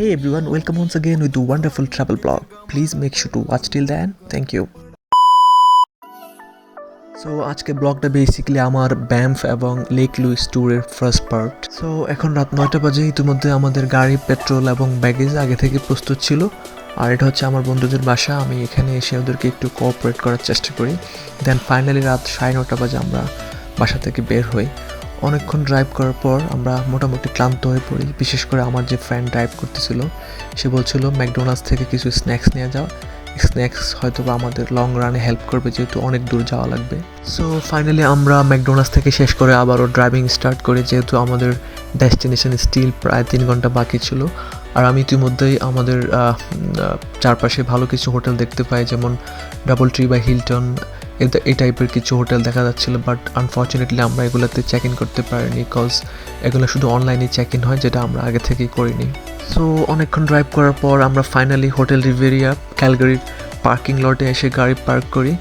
Hey everyone, welcome once again with the wonderful travel blog. Please make sure to watch till the. Thank you. So আজকে ব্লগটা basically আমার Banff এবং lake Louise ট্যুরের first part so এখন রাত নয়টা বাজে ইতিমধ্যে আমাদের গাড়ি পেট্রোল এবং ব্যাগেজ আগে থেকে প্রস্তুত ছিল আর এটা হচ্ছে আমার বন্ধুদের বাসা আমি এখানে এসে ওদেরকে একটু কোঅপারেট করার চেষ্টা করি দেন ফাইনালি রাত সাড়ে নটা বাজে আমরা বাসা থেকে বের হই অনেকক্ষণ ড্রাইভ করার পর আমরা মোটামুটি ক্লান্ত হয়ে পড়ি। বিশেষ করে আমার যে ফ্রেন্ড ড্রাইভ করতেছিল, সে বলছিল ম্যাকডোনাল্ডস থেকে কিছু স্ন্যাক্স নিয়ে যাও। স্ন্যাক্স হয়তো বা আমাদের লং রানে হেল্প করবে, যেহেতু অনেক দূর যাওয়া লাগবে। সো ফাইনালি আমরা ম্যাকডোনাল্ডস থেকে শেষ করে আবারও ড্রাইভিং স্টার্ট করি, যেহেতু আমাদের ডেস্টিনেশন স্টিল প্রায় তিন ঘণ্টা বাকি ছিল। আর আমি ইতিমধ্যেই আমাদের চারপাশে ভালো কিছু হোটেল দেখতে পাই, যেমন ডাবল ট্রি বা হিলটন এই টাইপের কিছু হোটেল দেখা যাচ্ছিল বাট আনফর্চুনেটলি আমরা এগুলোতে চেক ইন করতে পারিনি কজ এগুলো শুধু অনলাইনে চেক ইন হয়, যেটা আমরা আগে থেকেই করিনি। সো অনেকক্ষণ ড্রাইভ করার পর আমরা ফাইনালি হোটেল রিভেরিয়া ক্যালগারির পার্কিং লটে এসে গাড়ি পার্ক করি।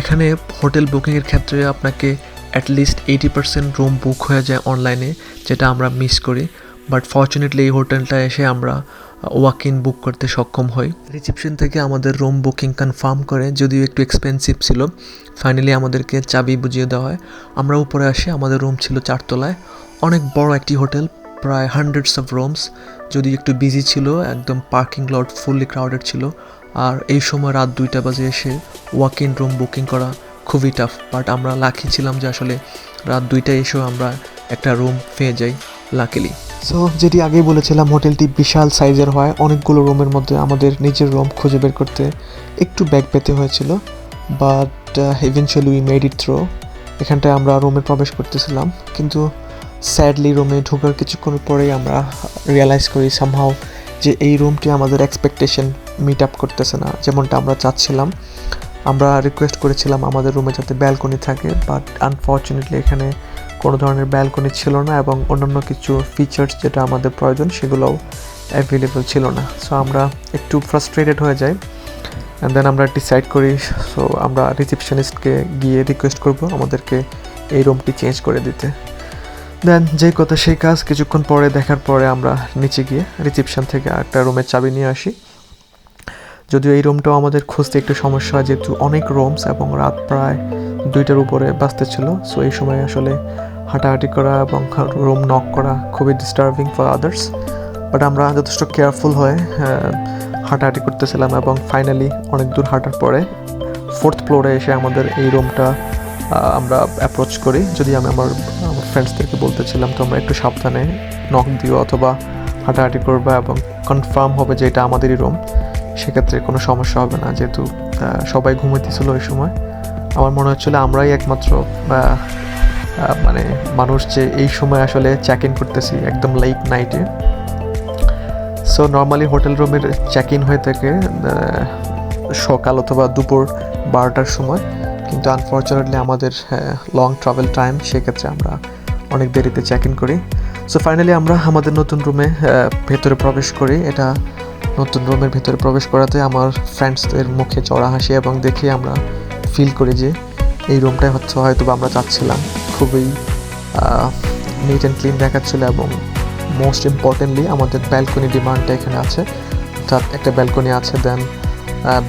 এখানে হোটেল বুকিংয়ের ক্ষেত্রে আপনাকে at least eighty percent room book হয়ে যায় অনলাইনে যেটা আমরা মিস করি। বাট ফর্চুনেটলি এই হোটেলটা এসে আমরা ওয়াক ইন বুক করতে সক্ষম হই। রিসেপশন থেকে আমাদের রুম বুকিং কনফার্ম করে, যদিও একটু এক্সপেন্সিভ ছিল ফাইনালি আমাদেরকে চাবি বুঝিয়ে দেওয়া হয়। আমরা উপরে আসি, আমাদের রুম ছিল চারতলায়। অনেক বড় একটি হোটেল, প্রায় হান্ড্রেডস অফ রুমস যদি একটু বিজি ছিল, একদম পার্কিং লট ফুললি ক্রাউডেড ছিল। আর এই সময় রাত দুইটা বাজে এসে ওয়াক ইন রুম বুকিং করা খুবই টাফ বাট আমরা লাকি ছিলাম যে আসলে রাত দুইটায় এসেও আমরা একটা রুম পেয়ে যাই লাকিলি সো যেটি আগেই বলেছিলাম, হোটেলটি বিশাল সাইজের হয়। অনেকগুলো রুমের মধ্যে আমাদের নিজের রুম খুঁজে বের করতে একটু ব্যাগ পেতে হয়েছিল। But eventually we made it through এখানটায় আমরা রুমে প্রবেশ করতেছিলাম। কিন্তু স্যাডলি রুমে ঢোকার কিছুক্ষণ পরেই আমরা রিয়েলাইজ করি সামহাও যে এই রুমটি আমাদের এক্সপেকটেশন মিট আপ করতেছে না। যেমনটা আমরা চাচ্ছিলাম। আমরা রিকোয়েস্ট করেছিলাম আমাদের রুমে যাতে ব্যালকনি থাকে বাট আনফর্চুনেটলি এখানে কোনো ধরনের ব্যালকনি ছিল না এবং অন্যান্য কিছু ফিচার্স যেটা আমাদের প্রয়োজন সেগুলোও অ্যাভেলেবল ছিল না। সো আমরা একটু ফ্রাস্ট্রেটেড হয়ে যাই অ্যান্ড দেন আমরা ডিসাইড করি সো আমরা রিসেপশনিস্টকে গিয়ে রিকোয়েস্ট করব আমাদেরকে এই রুমটি চেঞ্জ করে দিতে। দেন যে কথা সেই কাজ, কিছুক্ষণ পরে, দেখার পরে আমরা নিচে গিয়ে রিসেপশন থেকে একটা রুমের চাবি নিয়ে আসি। যদিও এই রুমটাও আমাদের খুঁজতে একটু সমস্যা হয় যেহেতু অনেক রুমস এবং রাত প্রায় দুইটার উপরে বাঁচতে ছিল সো এই সময় আসলে হাঁটাহাঁটি করা এবং রুম নক করা খুবই ডিস্টার্বিং ফর আদার্স বাট আমরা যথেষ্ট কেয়ারফুল হয়ে হাঁটাহাঁটি করতেছিলাম এবং ফাইনালি অনেক দূর হাঁটার পরে ফোর্থ ফ্লোরে এসে আমাদের এই রুমটা আমরা অ্যাপ্রোচ করি। যদি আমি আমার আমার ফ্রেন্ডসদেরকে বলতেছিলাম, তোমরা একটু সাবধানে নক দিও অথবা হাঁটাহাঁটি করবা এবং কনফার্ম হবে যে এটা আমাদেরই রুম সেক্ষেত্রে কোনো সমস্যা হবে না। যেহেতু সবাই ঘুমাইতেছিল ওই সময়, আমার মনে হচ্ছিল আমরাই একমাত্র মানে মানুষ যে এই সময় আসলে চেক ইন করতেছি একদম লেট নাইটে সো নর্মালি হোটেল রুমের চেক ইন হয়ে থাকে সকাল অথবা দুপুর বারোটার সময়। কিন্তু আনফর্চুনেটলি আমাদের লং ট্রাভেল টাইম সেক্ষেত্রে আমরা অনেক দেরিতে চেক ইন করি। সো ফাইনালি আমরা আমাদের নতুন রুমে ভেতরে প্রবেশ করি। এটা নতুন রুমের ভেতরে প্রবেশ করাতে আমার ফ্রেন্ডসদের মুখে চড়া হাসি এবং দেখে আমরা ফিল করি যে এই রুমটাই হচ্ছে হয়তো আমরা চাচ্ছিলাম খুবই নিট অ্যান্ড ক্লিন দেখাচ্ছিল এবং মোস্ট ইম্পর্টেন্টলি আমাদের ব্যালকনি ডিমান্ডটা এখানে আছে। অর্থাৎ একটা ব্যালকনি আছে then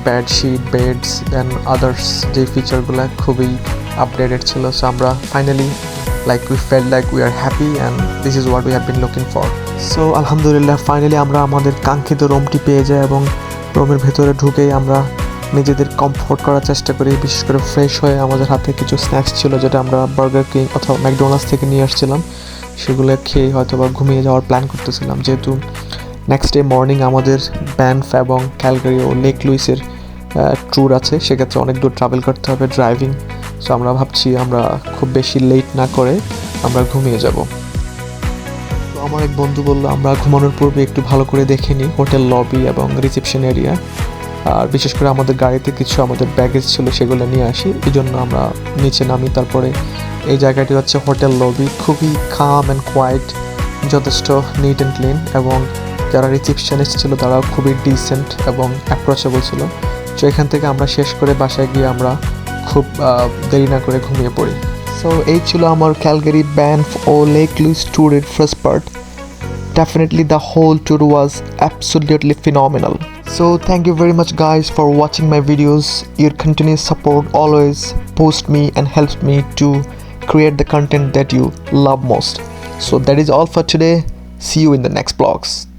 bedsheet beds then others যে ফিচারগুলো খুবই আপডেটেড ছিল। সো আমরা finally like we feel like we are happy and this is what we have been looking for so আলহামদুলিল্লাহ ফাইনালি আমরা আমাদের কাঙ্ক্ষিত রুমটি পেয়ে যাই এবং রুমের ভেতরে ঢুকেই আমরা নিজেদের কমফোর্ট করার চেষ্টা করি, বিশেষ করে ফ্রেশ হয়ে আমাদের হাতে কিছু স্ন্যাক্স ছিল যেটা আমরা বার্গার কিং অথবা ম্যাকডোনাল্ডস থেকে নিয়ে আসছিলাম। সেগুলো খেয়ে হয়তো বা ঘুমিয়ে যাওয়ার প্ল্যান করতেছিলাম। যেহেতু নেক্সট ডে মর্নিং আমাদের ব্যানফ এবং ক্যালগারি ও লেক লুইসের ট্যুর আছে, সেক্ষেত্রে অনেক দূর ট্রাভেল করতে হবে ড্রাইভিং সো আমরা ভাবছি আমরা খুব বেশি লেট না করে আমরা ঘুমিয়ে যাব। তো আমার এক বন্ধু বলল, আমরা ঘুমানোর পূর্বে একটু ভালো করে দেখে নিই হোটেল লবি এবং রিসেপশন এরিয়া আর বিশেষ করে আমাদের গাড়িতে কিছু আমাদের ব্যাগেজ ছিল, সেগুলো নিয়ে আসি। এই জন্য আমরা নিচে নামি, তারপরে এই জায়গাটি হচ্ছে হোটেল লবি খুবই কাম অ্যান্ড কোয়াইট যথেষ্ট নিট অ্যান্ড ক্লিন এবং যারা রিসেপশনিস্ট ছিল, তারাও খুবই ডিসেন্ট এবং অ্যাপ্রোচেবল ছিল। তো এখান থেকে আমরা শেষ করে বাসায় গিয়ে আমরা খুব দেরি না করে ঘুমিয়ে পড়ি। সো এই ছিল আমার ক্যালগেরি ব্যান্ড ও লেক লুইস ট্যুরের first part definitely the whole tour was absolutely phenomenal. So thank you very much guys for watching my videos. Your continuous support always boosts me and helps me to create the content that you love most. So that is all for today. See you in the next vlogs